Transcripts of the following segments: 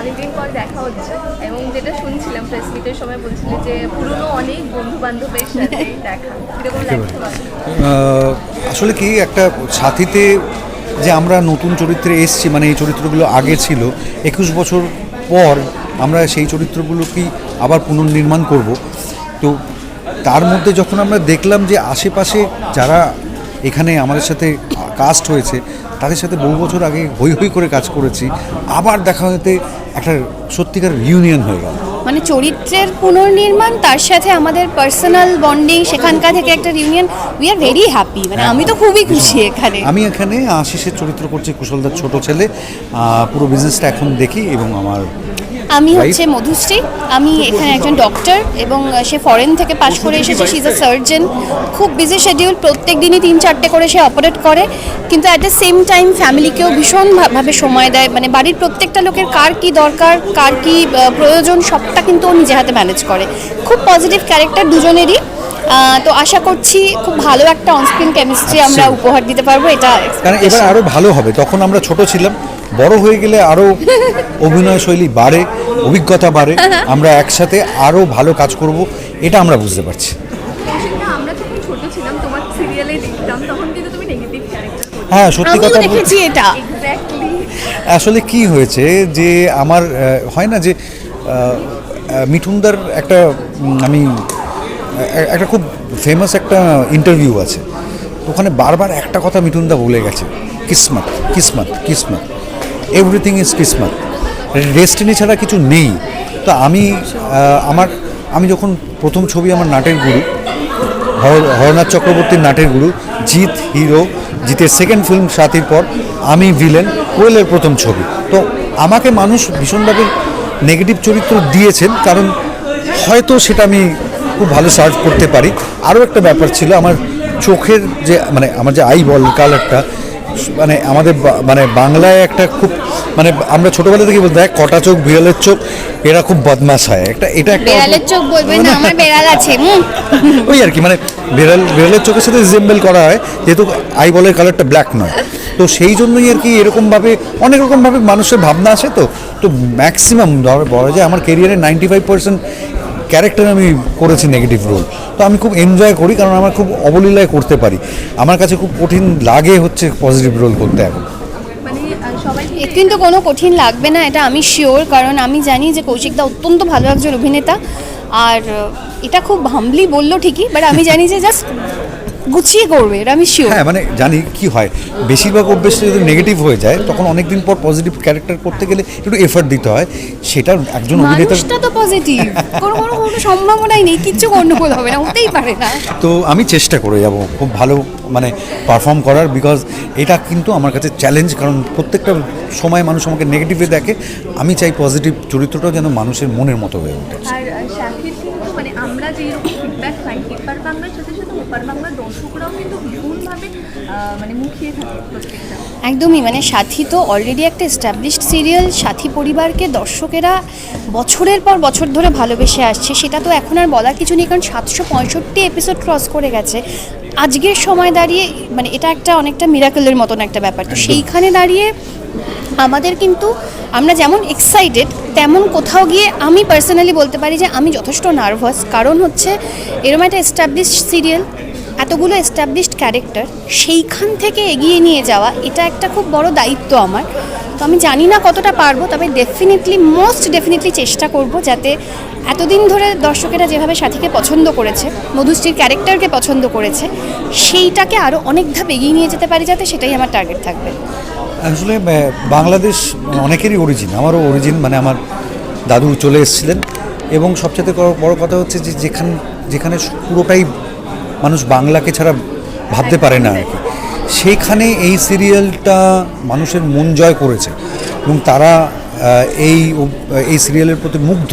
অনেকদিন পর দেখা হচ্ছে। এবং যেটা শুনছিলাম প্রেস মিটের সময় বলছিলে যে পুরনো অনেক বন্ধু বান্ধবের সাথে দেখা। কীরকম লাগছে আসলে কি একটা সাথীতে যে আমরা নতুন চরিত্রে এসছি মানে এই চরিত্রগুলো আগে ছিল একুশ বছর পর আমরা সেই চরিত্রগুলোকেই আবার পুনর্নির্মাণ করব? তো তার মধ্যে যখন আমরা দেখলাম যে আশেপাশে যারা এখানে আমাদের সাথে কাস্ট হয়েছে তাদের সাথে বহু বছর আগে হই হই করে কাজ করেছি আবার দেখা হতে একটা সত্যিকার ইউনিয়ন হয়ে গেল। মানে চরিত্রের পুনর্নির্মাণ তার সাথে আমাদের পার্সোনাল বন্ডিং সেখানকার থেকে একটা union we are very happy মানে আমি তো খুবই খুশি এখানে। আমি এখানে আশিসের চরিত্র করছি কুশলদার ছোট ছেলে পুরো বিজনেসটা এখন দেখি এবং আমার আমি হচ্ছে মধুশ্রী। আমি এখানে একজন ডক্টর এবং সে ফরেন থেকে পাশ করে এসেছে সি ইজ আ সার্জন খুব বিজি শেডিউল প্রত্যেক দিনই তিন চারটে করে সে অপারেট করে। কিন্তু অ্যাট দ্য সেম টাইম ফ্যামিলিকেও ভীষণভাবে সময় দেয়। মানে বাড়ির প্রত্যেকটা লোকের কার কি দরকার কার কি প্রয়োজন সবটা কিন্তু ও নিজে হাতে ম্যানেজ করে। খুব পজিটিভ ক্যারেক্টার দুজনেরই। তো আশা করছি খুব ভালো একটা অনস্ক্রিন কেমিস্ট্রি আমরা উপহার দিতে পারব এটা কারণ এবার আরও ভালো হবে। তখন আমরা ছোট ছিলাম বড় হয়ে গেলে আরও অভিনয় শৈলী বাড়ে অভিজ্ঞতা বাড়ে আমরা একসাথে আরও ভালো কাজ করব এটা আমরা বুঝতে পারছি। কৌশিকদা, আমরা যখন ছোট ছিলাম তোমার সিরিয়ালে দেখতাম তখন কিন্তু তুমি নেগেটিভ ক্যারেক্টার করতে হ্যাঁ সত্যি কথা বল- দেখেছি এটা। আসলে কি হয়েছে যে আমার হয় না যে মিঠুনদার একটা আমি একটা খুব ফেমাস একটা ইন্টারভিউ আছে। ওখানে বারবার একটা কথা মিঠুনদা বলে গেছে। কিসমত কিসমত কিসমত। এভরিথিং ইজ কিসমত। ডেস্টিনি ছাড়া কিছু নেই। তো আমি আমার, আমি যখন প্রথম ছবি আমার নাটের গুরু, হর- হরনাথ চক্রবর্তীর নাটের গুরু, জিৎ হিরো, জিতের সেকেন্ড ফিল্ম সাথীর পর আমি ভিলেন কোয়েলের প্রথম ছবি। তো আমাকে মানুষ ভীষণভাবে নেগেটিভ চরিত্র দিয়েছেন, কারণ হয়তো সেটা আমি খুব ভালো সার্ভ করতে পারি। আরও একটা ব্যাপার ছিল আমার চোখের যে মানে আমার যে আই বল কালারটা মানে আমাদের মানে বাংলায় একটা খুব মানে আমরা ছোটবেলা থেকে বলতে দেখ কটা চোখ বিড়ালের চোখ এরা খুব বদমাস হয়। একটা এটা একটা বেড়ালের চোখ বলবেন না আমার বেড়াল আছে ওই আর কি মানে বিড়াল বিড়ালের চোখের সাথে রিজেম্বল করা হয় যেহেতু আই বলের কালারটা ব্ল্যাক নয়। তো সেই জন্যই আর কি এরকমভাবে অনেক রকমভাবে মানুষের ভাবনা আছে তো। তো ম্যাক্সিমাম ধর বলা যায় আমার কেরিয়ারের নাইনটি ফাইভ পার্সেন্ট ক্যারেক্টার আমি করেছি নেগেটিভ রোল তো আমি খুব এনজয় করি, কারণ আমার খুব অবলীলায় করতে পারি। আমার কাছে খুব কঠিন লাগে হচ্ছে পজিটিভ রোল করতে এখন। মানে কিন্তু কোনো কঠিন লাগবে না, এটা আমি শিওর কারণ আমি জানি যে কৌশিকদা অত্যন্ত ভালো একজন অভিনেতা। আর এটা খুব হামলি বলল ঠিকই বাট আমি জানি যে জাস্ট গুছিয়ে করবে এটা আমি শিওর হ্যাঁ মানে জানি কি হয়। বেশিরভাগ অভ্যেসটা যদি নেগেটিভ হয়ে যায় তখন অনেকদিন পর পজিটিভ ক্যারেক্টার করতে গেলে একটু এফার্ট দিতে হয়। সেটা একজন মানুষটা তো পজিটিভ কোনো কোনো কোনো সম্ভাবনাই নেই কিচ্ছু গন্ডগোল হবে না হতেই পারে না। তো আমি চেষ্টা করে যাব খুব ভালো মানে পারফর্ম করার বিকজ এটা কিন্তু আমার কাছে চ্যালেঞ্জ কারণ প্রত্যেকটা সময় মানুষ আমাকে নেগেটিভে দেখে। আমি চাই পজিটিভ চরিত্রটাও যেন মানুষের মনের মতো হয়ে ওঠে আর শাকিব কিন্তু মানে আমরা যে এরকম ফিডব্যাক পাই এপার বাংলার সাথে সাথে দর্শকরাও কিন্তু ভীষণভাবে মানে মুখিয়ে থাকে একদমই মানে সাথী তো অলরেডি একটা এস্টাবলিশড সিরিয়াল সাথী পরিবারকে দর্শকেরা বছরের পর বছর ধরে ভালোবেসে আসছে, সেটা তো এখন আর বলার কিছু নেই, কারণ সাতশো পঁয়ষট্টি এপিসোড ক্রস করে গেছে। আজকের সময় দাঁড়িয়ে মানে এটা একটা অনেকটা মিরাকেলের মতন একটা ব্যাপার। তো সেইখানে দাঁড়িয়ে আমাদের কিন্তু আমরা যেমন এক্সাইটেড তেমন কোথাও গিয়ে আমি পার্সোনালি বলতে পারি যে আমি যথেষ্ট নার্ভাস কারণ হচ্ছে এরকম একটা এস্টাবলিশড সিরিয়াল এতগুলো এস্টাবলিশড ক্যারেক্টার সেইখান থেকে এগিয়ে নিয়ে যাওয়া এটা একটা খুব বড় দায়িত্ব আমার। তো আমি জানি না কতটা পারব, তবে ডেফিনেটলি মোস্ট ডেফিনেটলি চেষ্টা করব যাতে এতদিন ধরে দর্শকেরা যেভাবে সাথীকে পছন্দ করেছে, মধুশ্রীর ক্যারেক্টারকে পছন্দ করেছে, সেইটাকে আরও অনেক ধাপ এগিয়ে নিয়ে যেতে পারি যাতে সেটাই আমার টার্গেট থাকবে। আসলে বাংলাদেশ অনেকেরই অরিজিন আমারও অরিজিন মানে আমার দাদু চলে এসেছিলেন। এবং সবচেয়ে বড় কথা হচ্ছে যে যেখান, যেখানে পুরোটাই মানুষ বাংলাকে ছাড়া ভাবতে পারে না আর কি। সেইখানে এই সিরিয়ালটা মানুষের মন জয় করেছে। এবং তারা এই এই সিরিয়ালের প্রতি মুগ্ধ।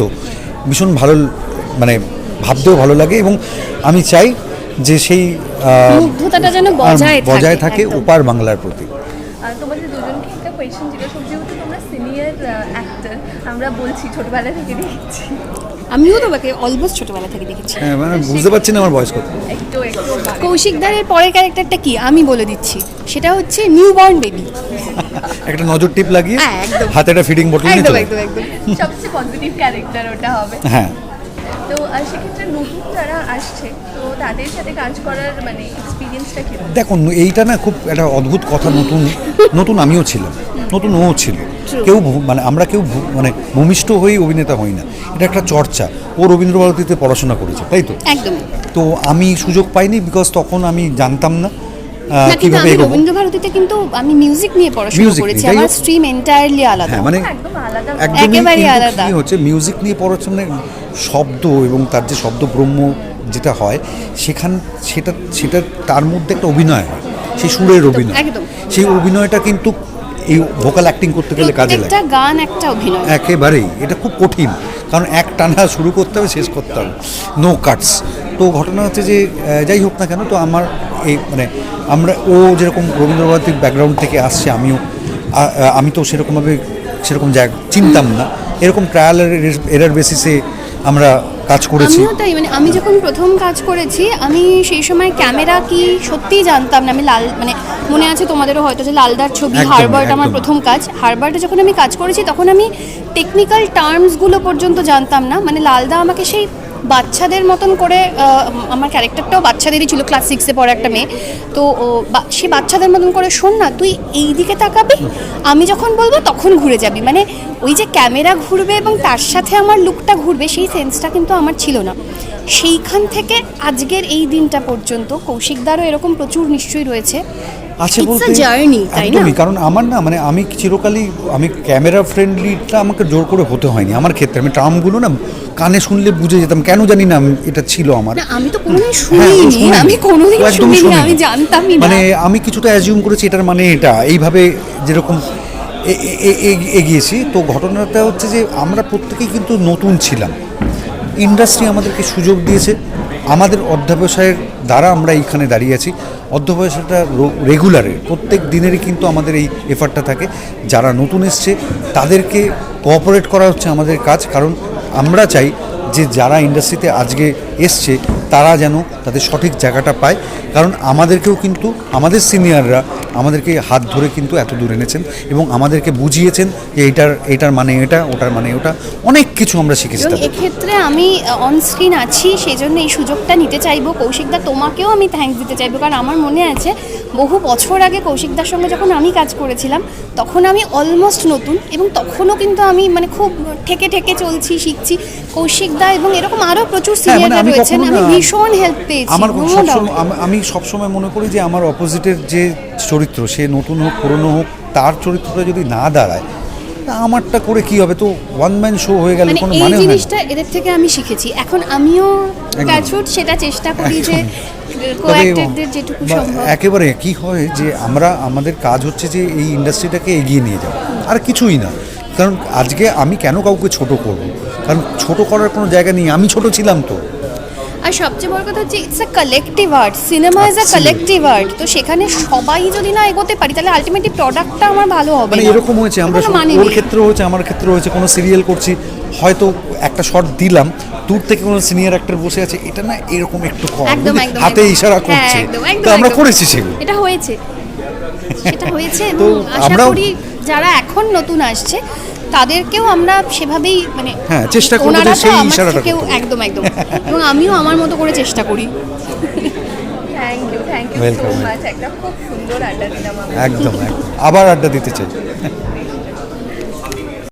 ভীষণ ভালো মানে ভাবতেও ভালো লাগে এবং আমি চাই যে সেই মুগ্ধতাটা যেন বজায় থাকে, বজায় থাকে ওপার বাংলার প্রতি। তোমাদের দুজনকে একটা কোয়েশ্চেন জিজ্ঞাসা করছি তোমরা সিনিয়র অ্যাক্টর আমরা বলছি ছোটবেলা থেকে দেখছি। আমিও তোমাকে অলমোস্ট ছোটবেলা থেকে দেখেছি। হ্যাঁ মানে বুঝতে পারছি না আমার বয়স কত। একটু একটু কৌশিকদারের পরের ক্যারেক্টারটা কি? আমি বলে দিচ্ছি। সেটা হচ্ছে নিউ বর্ন বেবি একটা নজর টিপ লাগিয়ে হ্যাঁ, একদম। হাতে একটা ফিডিং বটল নিয়ে একদম একদম একদম। সবচেয়ে পজিটিভ ক্যারেক্টার ওটা হবে। হ্যাঁ। তো সেক্ষেত্রে নতুন যারা আসছে তো তাদের সাথে কাজ করার মানে এক্সপিরিয়েন্সটা কীরকম? দেখুন এইটা না খুব একটা অদ্ভুত কথা নতুন নতুন আমিও ছিলাম। নতুন ও ছিল. কেউ ভূ- মানে আমরা কেউ মানে ভূমিষ্ঠ হয়েই অভিনেতা হই না। এটা একটা চর্চা। ও রবীন্দ্রভারতীতে পড়াশোনা করেছে তাই তো? একদম। তো আমি সুযোগ পাইনি বিকজ তখন আমি জানতাম না কীভাবে এগোবো। রবীন্দ্র ভারতীতে কিন্তু আমি মিউজিক নিয়ে পড়াশোনা করেছি। আমার স্ট্রিম এন্টায়ারলি আলাদা। হ্যাঁ মানে একদম আলাদা। একদমই আলাদা। কি হচ্ছে মিউজিক নিয়ে পড়াশোনা শব্দ এবং তার যে শব্দ ব্রহ্ম যেটা হয় সেখান সেটা সেটা তার মধ্যে একটা অভিনয় হয়। সেই সুরের অভিনয়। সেই অভিনয়টা কিন্তু এই ভোকাল অ্যাক্টিং করতে গেলে কাজে লাগে। গান একটা অভিনয়। একেবারেই এটা খুব কঠিন। কারণ এক টানা শুরু করতে হবে শেষ করতে হবে। নো কাটস তো ঘটনা হচ্ছে যে যাই হোক না কেন তো আমার এই মানে আমরা ও যেরকম রবীন্দ্রভারতীর ব্যাকগ্রাউন্ড থেকে আসছে আমিও আমি তো সেরকমভাবে সেরকম জায়গা চিনতাম না। এরকম ট্রায়াল এরার বেসিসে আমরা কাজ করেছি। আমিও তাই মানে আমি যখন প্রথম কাজ করেছি আমি সেই সময় ক্যামেরা কি সত্যিই জানতাম না। আমি লাল মানে মনে আছে তোমাদেরও হয়তো যে লালদার ছবি হারবার্ট আমার প্রথম কাজ। হারবার্টে যখন আমি কাজ করেছি তখন আমি টেকনিক্যাল টার্মসগুলো পর্যন্ত জানতাম না। মানে লালদা আমাকে সেই বাচ্চাদের মতন করে আমার ক্যারেক্টারটাও বাচ্চাদেরই ছিল ক্লাস সিক্সে পড়া একটা মেয়ে। তো সে বাচ্চাদের মতন করে শোন না, তুই এই দিকে তাকাবি, আমি যখন বলব তখন ঘুরে যাবি। মানে ওই যে ক্যামেরা ঘুরবে এবং তার সাথে আমার লুকটা ঘুরবে, সেই সেন্সটা কিন্তু আমার ছিল না। সেইখান থেকে আজকের এই দিনটা পর্যন্ত কৌশিকদারও এরকম প্রচুর নিশ্চয়ই রয়েছে। আছে বলতে? একদমই কারণ আমার না মানে আমি চিরকালই আমি ক্যামেরা ফ্রেন্ডলিটা আমাকে জোর করে হতে হয়নি আমার ক্ষেত্রে। আমি টার্মগুলো না কানে শুনলে বুঝে যেতাম কেন জানি না আমি- এটা ছিল আমার। আমি তো কোনোদিন হ্যাঁ, শুনিনি। আমি কোনোদিন শুনিনি। আমি জানতামই না। মানে আমি কিছুটা অ্যাজিউম করেছি এটার মানে এটা। এইভাবে যেরকম এগিয়েছি। তো ঘটনাটা হচ্ছে যে আমরা প্রত্যেকেই কিন্তু নতুন ছিলাম। ইন্ডাস্ট্রি আমাদেরকে সুযোগ দিয়েছে। আমাদের অধ্যাবসায়ের দ্বারা আমরা এইখানে দাঁড়িয়ে আছি। অধ্যাবসায়টা রেগুলারে প্রত্যেক দিনেরই কিন্তু আমাদের এই এফার্টটা থাকে। যারা নতুন এসছে, তাদেরকে কোঅপারেট করা হচ্ছে আমাদের কাজ। কারণ আমরা চাই যে যারা ইন্ডাস্ট্রিতে আজকে এসছে তারা যেন তাদের সঠিক জায়গাটা পায়। কারণ আমাদেরকেও কিন্তু আমাদের সিনিয়ররা আমাদেরকে হাত ধরে কিন্তু এত দূর এনেছেন এবং আমাদেরকে বুঝিয়েছেন যে এইটার এইটার মানে এটা ওটার মানে ওটা। অনেক কিছু আমরা শিখেছি এক্ষেত্রে আমি অন স্ক্রিন আছি সেই জন্য এই সুযোগটা নিতে চাইব। কৌশিকদা তোমাকেও আমি থ্যাঙ্কস দিতে চাইব। কারণ আমার মনে আছে বহু বছর আগে কৌশিকদার সঙ্গে যখন আমি কাজ করেছিলাম তখন আমি অলমোস্ট নতুন এবং তখনও কিন্তু আমি মানে খুব ঠেকে ঠেকে চলছি শিখছি। কৌশিকদা এবং এরকম আরও প্রচুর হ্যাঁ, সিনিয়ররা রয়েছেন। আমি ভীষণ হেল্প পেয়েছি আমার সবসময় আমি সবসময় মনে করি যে আমার অপোজিটের যে চরিত্র সে নতুন হোক পুরনো হোক তার চরিত্রটা যদি না দাঁড়ায় আমারটা করে কি হবে? তো ওয়ান ম্যান শো হয়ে গেলে মানে কোনো মানে হয় না। জিনিসটা এদের থেকে আমি শিখেছি। এখন আমিও। ট্যাচুড সেটা চেষ্টা করি যে কোঅ্যাক্টরদের যেটুকু সম্ভব। একেবারে কি হয় যে আমরা আমাদের কাজ হচ্ছে যে এই ইন্ডাস্ট্রিটাকে এগিয়ে নিয়ে যাওয়া। আর কিছুই না। কারণ আজকে আমি কেন কাউকে ছোট করব? কারণ ছোট করার কোনো জায়গা নেই। আমি ছোট ছিলাম তো। আর সবচেয়ে বড় কথা হচ্ছে it's a collective art cinema is a. Collective art তো সেখানে সবাই যদি না এগোতে পারি তাহলে আলটিমেটলি প্রোডাক্টটা আমার ভালো হবে মানে এরকম হয়েছে আমরা মানে ওর ক্ষেত্রে হয়েছে আমার ক্ষেত্রে হয়েছে কোনো সিরিয়াল করছি হয়তো একটা শট দিলাম দূর থেকে কোনো সিনিয়র অ্যাক্টর বসে আছে এটা না এরকম একটু কম একদম বুঝলি? একদম হাতে। ইশারা হ্যাঁ, করছে। তো আমরা করেছি সেগুলো। এটা হয়েছে। সেটা হয়েছে আশা করি যারা এখন নতুন আসছে তাদেরকেও আমরা সেভাবেই মানে হ্যাঁ, চেষ্টা করব ওনারা তো সেই আমার ইশারাটা থেকেও করতে। একদম একদম। এবং আমিও আমার মতো করে চেষ্টা করি। Thank you thank you so Welcome. Much একটা খুব সুন্দর আড্ডা দিলাম আমরা। একদম একদম। আবার আড্ডা দিতে চাই।